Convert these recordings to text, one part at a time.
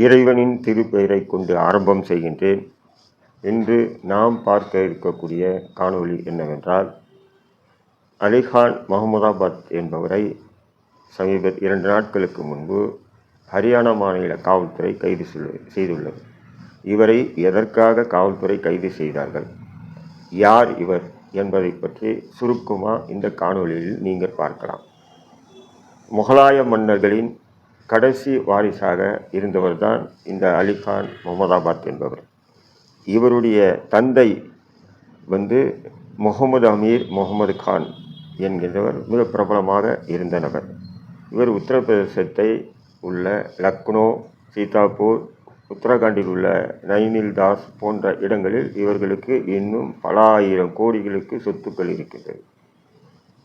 இறைவனின் திருப்பெயரை கொண்டு ஆரம்பம் செய்கின்றேன். இன்று நாம் பார்க்க இருக்கக்கூடிய காணொளி என்னவென்றால் அலிகான் முகமதாபாத் என்பவரை சமீப இரண்டு நாட்களுக்கு முன்பு ஹரியானா மாநில காவல்துறை கைது செய்துள்ளது. இவரை எதற்காக காவல்துறை கைது செய்தார்கள்? யார் இவர் என்பதை பற்றி சுருக்கமாக இந்த காணொளியில் நீங்கள் பார்க்கலாம். முகலாய மன்னர்களின் கடைசி வாரிசாக இருந்தவர் தான் இந்த அலிகான் முகமதாபாத் என்பவர். இவருடைய தந்தை வந்து முகமது அமீர் முகமது கான் என்கின்றவர் மிக பிரபலமாக இருந்த நபர். இவர் உத்தரப்பிரதேசத்தை உள்ள லக்னோ சீதாப்பூர் உத்தரகாண்டில் உள்ள நைனில் தாஸ் போன்ற இடங்களில் இவர்களுக்கு இன்னும் பல ஆயிரம் கோடிகளுக்கு சொத்துக்கள் இருக்கின்றது.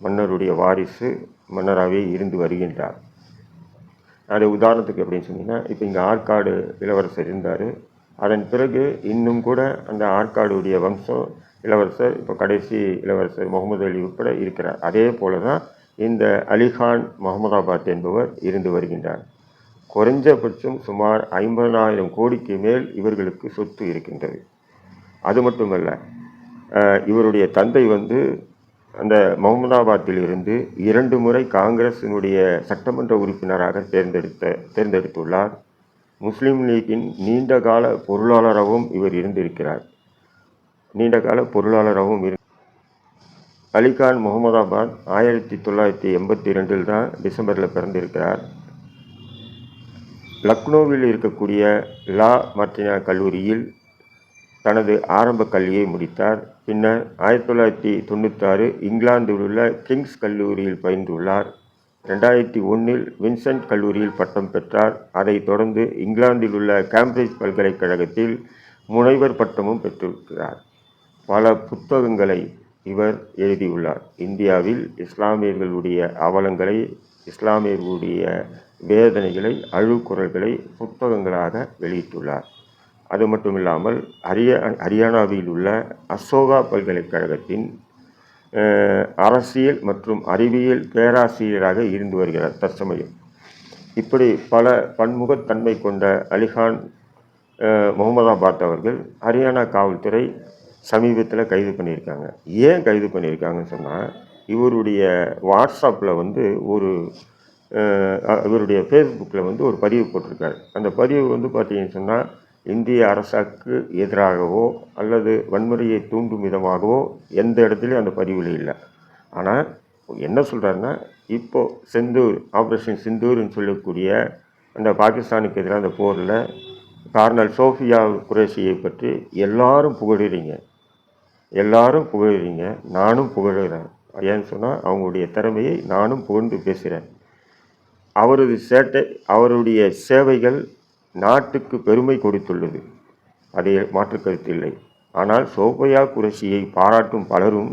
மன்னருடைய வாரிசு மன்னராகவே இருந்து வருகின்றார். அது உதாரணத்துக்கு எப்படின்னு சொன்னீங்கன்னா இப்போ இங்கே ஆற்காடு இளவரசர் இருந்தார். அதன் பிறகு இன்னும் கூட அந்த ஆற்காடுடைய வம்சம் இளவரசர் இப்போ கடைசி இளவரசர் முகமது அலி உட்பட இருக்கிறார். அதே போல தான் இந்த அலிகான் முகமதாபாத் என்பவர் இருந்து வருகின்றார். குறைஞ்சபட்சம் சுமார் ஐம்பதாயிரம் கோடிக்கு மேல் இவர்களுக்கு சொத்து இருக்கின்றது. அது மட்டுமல்ல இவருடைய தந்தை வந்து அந்த முகமதாபாத்தில் இருந்து இரண்டு முறை காங்கிரசினுடைய சட்டமன்ற உறுப்பினராக தேர்ந்தெடுத்த தேர்ந்தெடுத்துள்ளார். முஸ்லீம் லீக்கின் நீண்ட கால பொருளாளராகவும் இவர் இருந்திருக்கிறார். நீண்ட கால பொருளாளராகவும் இரு அலிகான் முகமதாபாத் ஆயிரத்தி தொள்ளாயிரத்தி எண்பத்தி ரெண்டில் தான் டிசம்பரில் பிறந்திருக்கிறார். லக்னோவில் இருக்கக்கூடிய லா மார்டினா கல்லூரியில் தனது ஆரம்ப கல்வியை முடித்தார். பின்னர் ஆயிரத்தி தொள்ளாயிரத்தி தொண்ணூத்தாறு இங்கிலாந்தில் உள்ள கிங்ஸ் கல்லூரியில் பயின்றுள்ளார். ரெண்டாயிரத்தி ஒன்றில் வின்சென்ட் கல்லூரியில் பட்டம் பெற்றார். அதைத் தொடர்ந்து இங்கிலாந்தில் உள்ள கேம்பிரிட்ஜ் பல்கலைக்கழகத்தில் முனைவர் பட்டமும் பெற்றிருக்கிறார். பல புத்தகங்களை இவர் எழுதியுள்ளார். இந்தியாவில் இஸ்லாமியர்களுடைய அவலங்களை இஸ்லாமியர்களுடைய வேதனைகளை அழுக்குறல்களை புத்தகங்களாக வெளியிட்டுள்ளார். அது மட்டும் இல்லாமல் அரிய ஹரியானாவில் உள்ள அசோகா பல்கலைக்கழகத்தின் அரசியல் மற்றும் அறிவியல் பேராசிரியராக இருந்து வருகிறார் தற்சமயம். இப்படி பல பன்முகத்தன்மை கொண்ட அலிகான் முகமதாபாத் அவர்கள் ஹரியானா காவல்துறை சமீபத்தில் கைது பண்ணியிருக்காங்க. ஏன் கைது பண்ணியிருக்காங்கன்னு சொன்னால் இவருடைய வாட்ஸ்அப்பில் வந்து ஒரு இவருடைய ஃபேஸ்புக்கில் வந்து ஒரு பதிவு போட்டிருக்காரு. அந்த பதிவு வந்து பார்த்தீங்கன்னு சொன்னால் இந்திய அரசுக்கு எதிராகவோ அல்லது வன்முறையை தூண்டும் விதமாகவோ எந்த இடத்துலையும் அந்த பதிவில் இல்லை. ஆனால் என்ன சொல்கிறாருன்னா இப்போது செந்தூர் ஆப்ரேஷன் சிந்தூர்னு சொல்லக்கூடிய அந்த பாகிஸ்தானுக்கு எதிராக அந்த போரில் கார்னல் சோஃபியா குரேஷியை பற்றி எல்லாரும் புகழுறீங்க. எல்லாரும் புகழுறீங்க. நானும் புகழுகிறேன் ஏன்னு சொன்னால் அவங்களுடைய திறமையை நானும் புகழ்ந்து பேசுகிறேன் அவரது சேட்டை அவருடைய சேவைகள் நாட்டுக்கு பெருமை கொடுத்துள்ளது. அதை மாற்று கருத்தில்லை ஆனால் சோபையா குரேஷியை பாராட்டும் பலரும்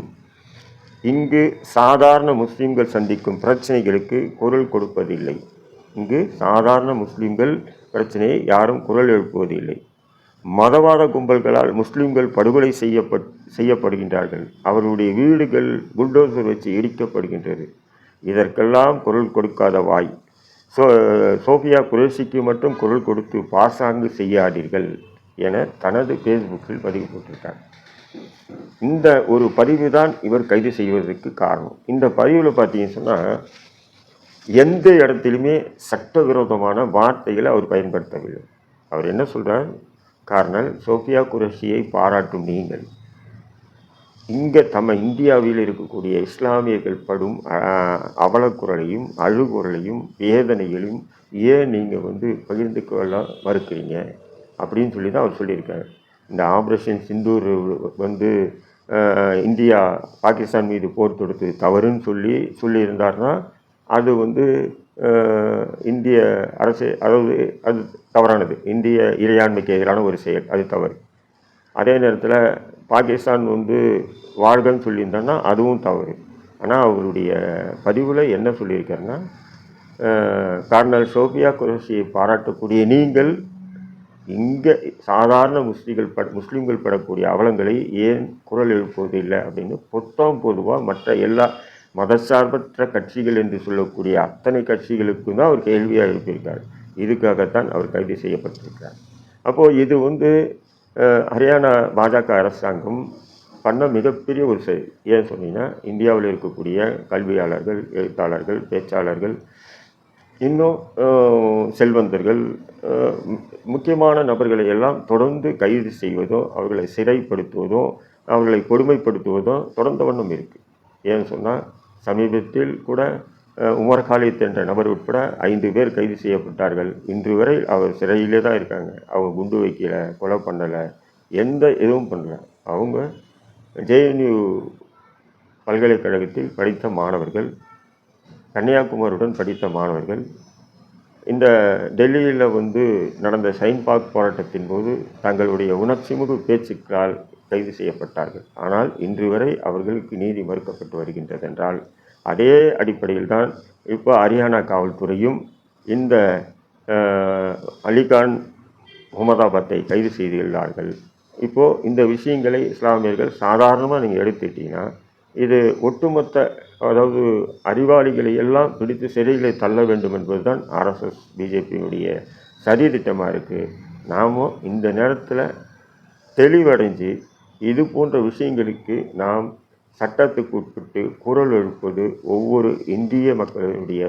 இங்கு சாதாரண முஸ்லிம்கள் சந்திக்கும் பிரச்சனைகளுக்கு குரல் கொடுப்பதில்லை. இங்கு சாதாரண முஸ்லிம்கள் பிரச்சனையை யாரும் குரல் எழுப்புவதில்லை. மதவாத கும்பல்களால் முஸ்லிம்கள் படுகொலை செய்யப்பட் செய்யப்படுகின்றார்கள். அவர்களுடைய வீடுகள் புல்டோசர் வச்சு இடிக்கப்படுகின்றது இதற்கெல்லாம் குரல் கொடுக்காத வாய். சோ சோஃபியா குரேஷிக்கு மட்டும் குரல் கொடுத்து பாசாங்கு செய்யாதீர்கள் என தனது ஃபேஸ்புக்கில் பதிவு போட்டிருக்கார். இந்த ஒரு பதிவு தான் இவர் கைது செய்வதற்கு காரணம். இந்த பதிவில் பார்த்தீங்கன்னு சொன்னால் எந்த இடத்திலுமே சட்டவிரோதமான வார்த்தைகளை அவர் பயன்படுத்தவில்லை. அவர் என்ன சொல்கிறார் காரணம் சோஃபியா குரேஷியை பாராட்டும் நீங்கள். இங்கே நம்ம இந்தியாவில் இருக்கக்கூடிய இஸ்லாமியர்கள் படும் அவலக்குரலையும் அழுகுரலையும் வேதனைகளையும் ஏன் நீங்கள் வந்து பகிர்ந்து கொள்ள மறுக்கிறீங்க? அப்படின்னு சொல்லி தான் அவர் சொல்லியிருக்காரு. இந்த ஆப்ரேஷன் சிந்தூர் வந்து இந்தியா பாகிஸ்தான் மீது போர் தொடுத்து தவறுன்னு சொல்லி சொல்லியிருந்தார்னா அது வந்து இந்திய அரசு அதாவது அது தவறானது. இந்திய இறையாண்மைக்கு எதிரான ஒரு செயல் அது தவறு. அதே நேரத்தில் பாகிஸ்தான் வந்து வாழ்கன்னு சொல்லியிருந்தான்னா அதுவும் தவறு. ஆனால் அவருடைய பதிவில் என்ன சொல்லியிருக்காருன்னா அஹ், கர்னல் சோபியா குரேஷியை பாராட்டக்கூடிய நீங்கள் இங்கே சாதாரண முஸ்லீம்கள் பட முஸ்லீம்கள் படக்கூடிய அவலங்களை ஏன் குரல் எழுப்புவதில்லை அப்படின்னு பொத்தம் பொதுவாக மற்ற எல்லா மதசார்பற்ற கட்சிகள் என்று சொல்லக்கூடிய அத்தனை கட்சிகளுக்கும் தான் அவர் கேள்வியாக எழுப்பியிருக்கார். இதுக்காகத்தான் அவர் கைது செய்யப்பட்டிருக்கிறார். அப்போது இது வந்து ஹரியானா பாஜக அரசாங்கம் பண்ண மிகப்பெரிய ஒரு செயல் ஏன் சொன்னீங்கன்னா இந்தியாவில் இருக்கக்கூடிய கல்வியாளர்கள் எழுத்தாளர்கள் பேச்சாளர்கள் இன்னும் செல்வந்தர்கள் முக்கியமான நபர்களை எல்லாம் தொடர்ந்து கைது செய்வதும் அவர்களை சிறைப்படுத்துவதும் அவர்களை கொடுமைப்படுத்துவதும் தொடர்ந்த வண்ணம் இருக்குது ஏன்னு சொன்னால் சமீபத்தில் கூட உமர் காலித் என்ற நபர் உட்பட ஐந்து பேர் கைது செய்யப்பட்டார்கள். இன்று வரை அவர் சிறையிலே தான் இருக்காங்க. அவங்க குண்டு வைக்கல கொலை பண்ணலை எந்த எதுவும் பண்ணல. அவங்க ஜேஎன்யூ பல்கலைக்கழகத்தில் படித்த மாணவர்கள் கன்னியாகுமரியுடன் படித்த மாணவர்கள். இந்த டெல்லியில் வந்து நடந்த ஷைன்பாக் போராட்டத்தின் போது தங்களுடைய உணர்ச்சிமுக பேச்சுக்களால் கைது செய்யப்பட்டார்கள். ஆனால் இன்று வரை அவர்களுக்கு நீதி மறுக்கப்பட்டு வருகின்றது என்றால் அதே அடிப்படையில் தான் இப்போ ஹரியானா காவல்துறையும் இந்த அலிகான் முகமதாபாத்தை கைது செய்துள்ளார்கள். இப்போது இந்த விஷயங்களை இஸ்லாமியர்கள் சாதாரணமாக நீங்கள் எடுத்துக்கிட்டீங்கன்னா இது ஒட்டுமொத்த அதாவது அறிவாளிகளை எல்லாம் பிடித்து சிறைகளை தள்ள வேண்டும் என்பதுதான் ஆர்எஸ்எஸ் பிஜேபியினுடைய சரி திட்டமாக இருக்குது நாமும் இந்த நேரத்தில் தெளிவடைஞ்சு இது போன்ற விஷயங்களுக்கு நாம் சட்டத்துக்கு உட்பட்டு குரல் எழுப்பது ஒவ்வொரு இந்திய மக்களுடைய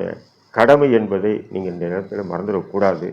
கடமை என்பதை நீங்கள் இந்த நேரத்தில் மறந்துடக்கூடாது.